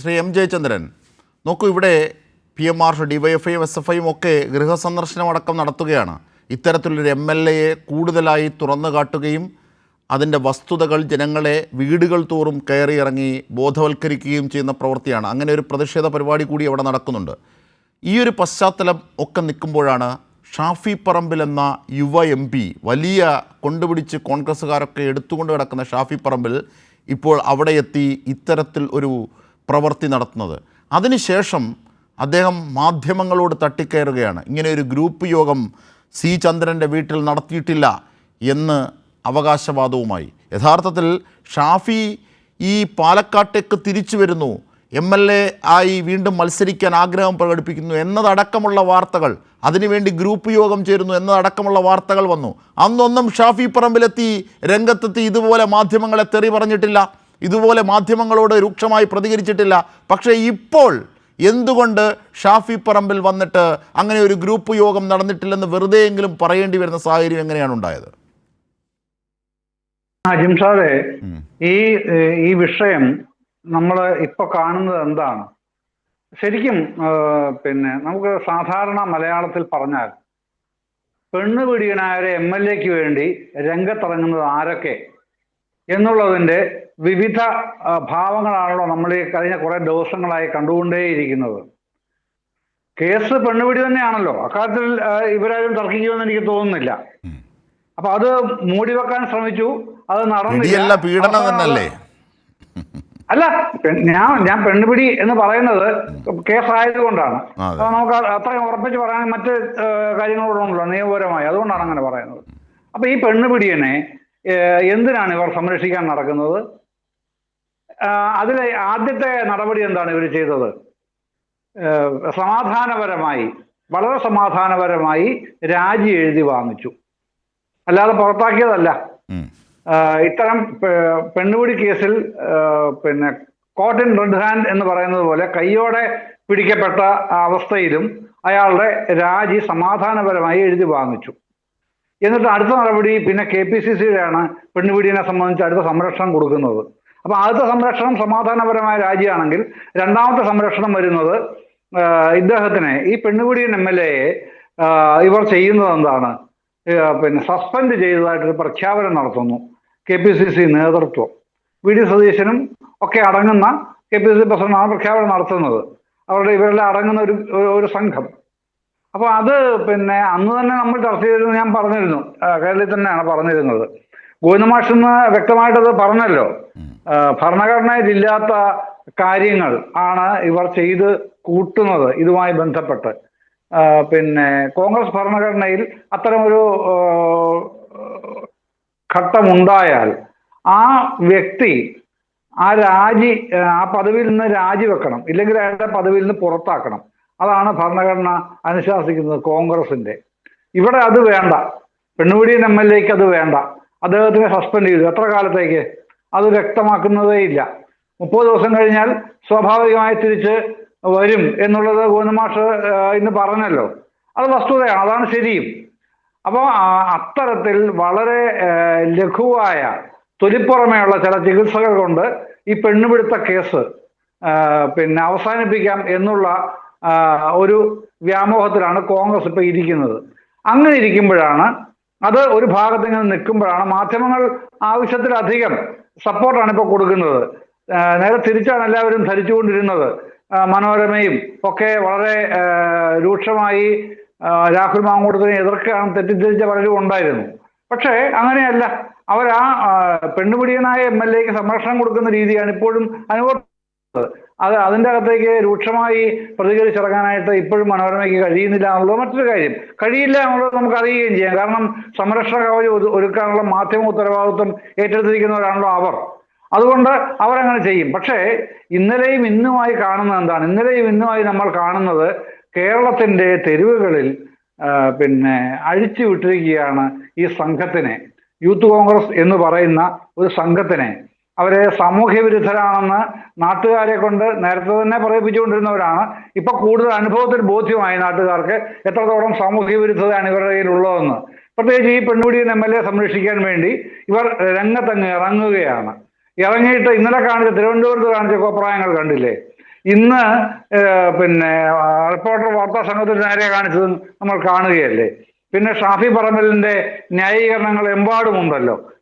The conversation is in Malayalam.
ശ്രീ എം ജയചന്ദ്രൻ. നോക്കൂ ഇവിടെ പി എം ആർ ഡിവൈഎഫ്ഐയും എസ് എഫ് ഐയും ഒക്കെ ഗൃഹസന്ദർശനമടക്കം നടത്തുകയാണ്. ഇത്തരത്തിലൊരു എം എൽ എയെ കൂടുതലായി തുറന്നു കാട്ടുകയും അതിന്റെ വസ്തുതകൾ ജനങ്ങളെ വീടുകൾ തോറും കയറി ഇറങ്ങി ബോധവൽക്കരിക്കുകയും ചെയ്യുന്ന പ്രവൃത്തിയാണ്. അങ്ങനെ ഒരു പ്രതിഷേധ പരിപാടി കൂടി അവിടെ നടക്കുന്നുണ്ട്. ഈ ഒരു പശ്ചാത്തലം ഒക്കെ നിൽക്കുമ്പോഴാണ് ഷാഫി പറമ്പിൽ എന്ന യുവ എം പി വലിയ കൊണ്ടുപിടിച്ച് കോൺഗ്രസ്സുകാരൊക്കെ എടുത്തുകൊണ്ട് കിടക്കുന്ന ഷാഫി പറമ്പിൽ ഇപ്പോൾ അവിടെ എത്തി ഇത്തരത്തിൽ ഒരു പ്രവൃത്തി നടത്തുന്നത്. അതിനുശേഷം അദ്ദേഹം മാധ്യമങ്ങളോട് തട്ടിക്കയറുകയാണ്. ഇങ്ങനെ ഒരു ഗ്രൂപ്പ് യോഗം സി ചന്ദ്രന്റെ വീട്ടിൽ നടത്തിയിട്ടില്ല എന്ന് അവകാശവാദവുമായി. യഥാർത്ഥത്തിൽ ഷാഫി ഈ പാലക്കാട്ടേക്ക് തിരിച്ചു വരുന്നു. എം എൽ എ ആയി വീണ്ടും മത്സരിക്കാൻ ആഗ്രഹം പ്രകടിപ്പിക്കുന്നു എന്നതടക്കമുള്ള വാർത്തകൾ. അതിനുവേണ്ടി ഗ്രൂപ്പ് യോഗം ചേരുന്നു എന്നതടക്കമുള്ള വാർത്തകൾ വന്നു. അന്നൊന്നും ഷാഫി പറമ്പിലെത്തി രംഗത്തെത്തി ഇതുപോലെ മാധ്യമങ്ങളെ തെറി പറഞ്ഞിട്ടില്ല. ഇതുപോലെ മാധ്യമങ്ങളോട് രൂക്ഷമായി പ്രതികരിച്ചിട്ടില്ല. പക്ഷേ ഇപ്പോൾ എന്തുകൊണ്ട് ഷാഫി പറമ്പിൽ വന്നിട്ട് അങ്ങനെ ഒരു ഗ്രൂപ്പ് യോഗം നടന്നിട്ടില്ലെന്ന് വെറുതെയെങ്കിലും പറയേണ്ടി വരുന്ന സാഹചര്യം എങ്ങനെയാണ് ഉണ്ടായത്? ജിംഷാദെ ഈ ഈ വിഷയം നമ്മൾ ഇപ്പൊ കാണുന്നത് എന്താണ്? ശരിക്കും പിന്നെ നമുക്ക് സാധാരണ മലയാളത്തിൽ പറഞ്ഞാൽ പെണ്ണ് പിടിയനായ എം എൽ എക്ക് വേണ്ടി രംഗത്തിറങ്ങുന്നത് ആരൊക്കെ? എന്നുള്ളതിന്റെ വിവിധ ഭാവങ്ങളാണല്ലോ നമ്മൾ ഈ കഴിഞ്ഞ കുറെ ദിവസങ്ങളായി കണ്ടുകൊണ്ടേയിരിക്കുന്നത്. കേസ് പെണ്ണുപിടി തന്നെയാണല്ലോ. അക്കാര്യത്തിൽ ഇവരാരും തർക്കിക്കുമെന്ന് എനിക്ക് തോന്നുന്നില്ല. അപ്പൊ അത് മൂടി വെക്കാൻ ശ്രമിച്ചു. അത് നടന്നില്ല. പീഡനം തന്നെയല്ലേ അല്ല ഞാൻ ഞാൻ പെണ്ണുപിടി എന്ന് പറയുന്നത് കേസായതുകൊണ്ടാണ്. അപ്പൊ നമുക്ക് അത്രയും ഉറപ്പിച്ച് പറയാൻ മറ്റ് കാര്യങ്ങളോടുണ്ടല്ലോ നിയമപരമായി. അതുകൊണ്ടാണ് അങ്ങനെ പറയുന്നത്. അപ്പൊ ഈ പെണ്ണുപിടിയനെ എന്തിനാണ് ഇവർ സംരക്ഷിക്കാൻ നടക്കുന്നത്? അതിലെ ആദ്യത്തെ നടപടി എന്താണ് ഇവർ ചെയ്തത്? സമാധാനപരമായി വളരെ സമാധാനപരമായി രാജി എഴുതി വാങ്ങിച്ചു. അല്ലാതെ പുറത്താക്കിയതല്ല. ഇത്തരം പെണ്ണുപിടി കേസിൽ പിന്നെ കോട്ടിൻ റെഡ് ഹാൻഡ് എന്ന് പറയുന്നത് പോലെ കയ്യോടെ പിടിക്കപ്പെട്ട അവസ്ഥയിലും അയാളുടെ രാജി സമാധാനപരമായി എഴുതി വാങ്ങിച്ചു. എന്നിട്ട് അടുത്ത നടപടി പിന്നെ കെ പി സി സിയുടെയാണ് പെണ്ണുപിടിയെ സംബന്ധിച്ച് അടുത്ത സംരക്ഷണം കൊടുക്കുന്നത്. അപ്പൊ ആദ്യത്തെ സംരക്ഷണം സമാധാനപരമായ രാജിയാണെങ്കിൽ രണ്ടാമത്തെ സംരക്ഷണം വരുന്നത് ഇദ്ദേഹത്തിനെ. ഈ പെണ്ണുകുടിയൻ എം എൽ എയെ ഇവർ ചെയ്യുന്നത് എന്താണ്? പിന്നെ സസ്പെൻഡ് ചെയ്തതായിട്ടൊരു പ്രഖ്യാപനം നടത്തുന്നു. കെ പി സി സി നേതൃത്വം. വി ഡി സതീശനും ഒക്കെ അടങ്ങുന്ന കെ പി സി പ്രസിഡന്റാണ് പ്രഖ്യാപനം നടത്തുന്നത്. അവരുടെ ഇവരെല്ലാം അടങ്ങുന്ന ഒരു ഒരു- സംഘം. അപ്പൊ അത് പിന്നെ അന്ന് തന്നെ നമ്മൾ ചർച്ച ചെയ്തിരുന്നു ഞാൻ പറഞ്ഞിരുന്നു. കേരളത്തിൽ തന്നെയാണ് പറഞ്ഞിരുന്നത്. ഗോവിന്ദമാഷ് എന്ന് വ്യക്തമായിട്ടത് പറഞ്ഞല്ലോ. ഭരണഘടനയിലില്ലാത്ത കാര്യങ്ങൾ ആണ് ഇവർ ചെയ്ത് കൂട്ടുന്നത് ഇതുമായി ബന്ധപ്പെട്ട്. പിന്നെ കോൺഗ്രസ് ഭരണഘടനയിൽ അത്തരമൊരു ഘട്ടമുണ്ടായാൽ ആ വ്യക്തി ആ രാജി ആ പദവിയിൽ നിന്ന് രാജിവെക്കണം ഇല്ലെങ്കിൽ അയാളുടെ പദവിയിൽ നിന്ന് പുറത്താക്കണം. അതാണ് ഭരണഘടന അനുശാസിക്കുന്നത് കോൺഗ്രസിന്റെ. ഇവിടെ അത് വേണ്ട. പെണ്ണുപിടിയൻ എം എൽ എക്ക് അത് വേണ്ട. അദ്ദേഹത്തിനെ സസ്പെൻഡ് ചെയ്തു. എത്ര കാലത്തേക്ക്? അത് വ്യക്തമാക്കുന്നതേ ഇല്ല. മുപ്പത് ദിവസം കഴിഞ്ഞാൽ സ്വാഭാവികമായി തിരിച്ച് വരും എന്നുള്ളത് ഗോവിന്ദമാഷ് ഇന്ന് പറഞ്ഞല്ലോ. അത് വസ്തുതയാണ് അതാണ് ശരിയും. അപ്പോൾ അത്തരത്തിൽ വളരെ ലഘുവായ തൊലിപ്പുറമെയുള്ള ചില ചികിത്സകൾ കൊണ്ട് ഈ പെണ്ണുപിടുത്ത കേസ് പിന്നെ അവസാനിപ്പിക്കാം എന്നുള്ള ഒരു വ്യാമോഹത്തിലാണ് കോൺഗ്രസ് ഇപ്പൊ ഇരിക്കുന്നത്. അങ്ങനെ ഇരിക്കുമ്പോഴാണ് അത് ഒരു ഭാഗത്ത് ഇങ്ങനെ നിൽക്കുമ്പോഴാണ് മാധ്യമങ്ങൾ ആവശ്യത്തിലധികം സപ്പോർട്ടാണ് ഇപ്പോൾ കൊടുക്കുന്നത്. നേരെ തിരിച്ചാണ് എല്ലാവരും ധരിച്ചുകൊണ്ടിരുന്നത്. മനോരമയും ഒക്കെ വളരെ രൂക്ഷമായി രാഹുൽ മാങ്കൂട്ടത്തിനെ എതിർക്കാൻ തെറ്റിദ്ധരിച്ച പലരും ഉണ്ടായിരുന്നു. പക്ഷേ അങ്ങനെയല്ല. അവർ ആ പെണ്ണുപിടിയനായ എം എൽ എക്ക് സംരക്ഷണം കൊടുക്കുന്ന രീതിയാണ് ഇപ്പോഴും അനുഭവപ്പെടുന്നത്. അത് അതിന്റെ അകത്തേക്ക് രൂക്ഷമായി പ്രതികരിച്ചിറങ്ങാനായിട്ട് ഇപ്പോഴും മനോരമയ്ക്ക് കഴിയുന്നില്ല എന്നുള്ളത് മറ്റൊരു കാര്യം. കഴിയില്ല എന്നുള്ളത് നമുക്ക് അറിയുകയും ചെയ്യാം. കാരണം സംരക്ഷണ കവചം ഒരുക്കാനുള്ള മാധ്യമ ഉത്തരവാദിത്വം ഏറ്റെടുത്തിരിക്കുന്നവരാണല്ലോ അവർ. അതുകൊണ്ട് അവരങ്ങനെ ചെയ്യും. പക്ഷേ ഇന്നലെയും ഇന്നുമായി കാണുന്നത് എന്താണ്? ഇന്നലെയും ഇന്നുമായി നമ്മൾ കാണുന്നത് കേരളത്തിന്റെ തെരുവുകളിൽ പിന്നെ അഴിച്ചു വിട്ടിരിക്കുകയാണ് ഈ സംഘത്തിനെ. യൂത്ത് കോൺഗ്രസ് എന്ന് പറയുന്ന ഒരു സംഘത്തിനെ. അവരെ സാമൂഹ്യ വിരുദ്ധരാണെന്ന് നാട്ടുകാരെ കൊണ്ട് നേരത്തെ തന്നെ പറയിപ്പിച്ചുകൊണ്ടിരുന്നവരാണ്. ഇപ്പൊ കൂടുതൽ അനുഭവത്തിൽ ബോധ്യമായി നാട്ടുകാർക്ക് എത്രത്തോളം സാമൂഹ്യ വിരുദ്ധതയാണ് ഇവരുടെ കയ്യിൽ ഉള്ളതെന്ന് പ്രത്യേകിച്ച് ഈ പെൺകുടിയൻ എം എൽ എ സംരക്ഷിക്കാൻ വേണ്ടി ഇവർ രംഗത്തങ്ങ് ഇറങ്ങുകയാണ്. ഇറങ്ങിയിട്ട് ഇന്നലെ കാണിച്ച തിരുവനന്തപുരത്ത് കാണിച്ച കോപ്രായങ്ങൾ കണ്ടില്ലേ? ഇന്ന് പിന്നെ റിപ്പോർട്ടർ വാർത്താ സംഘത്തിന് നേരെ കാണിച്ചത് നമ്മൾ കാണുകയല്ലേ? പിന്നെ ഷാഫി പറമ്പലിന്റെ ന്യായീകരണങ്ങൾ എമ്പാടുമുണ്ടല്ലോ.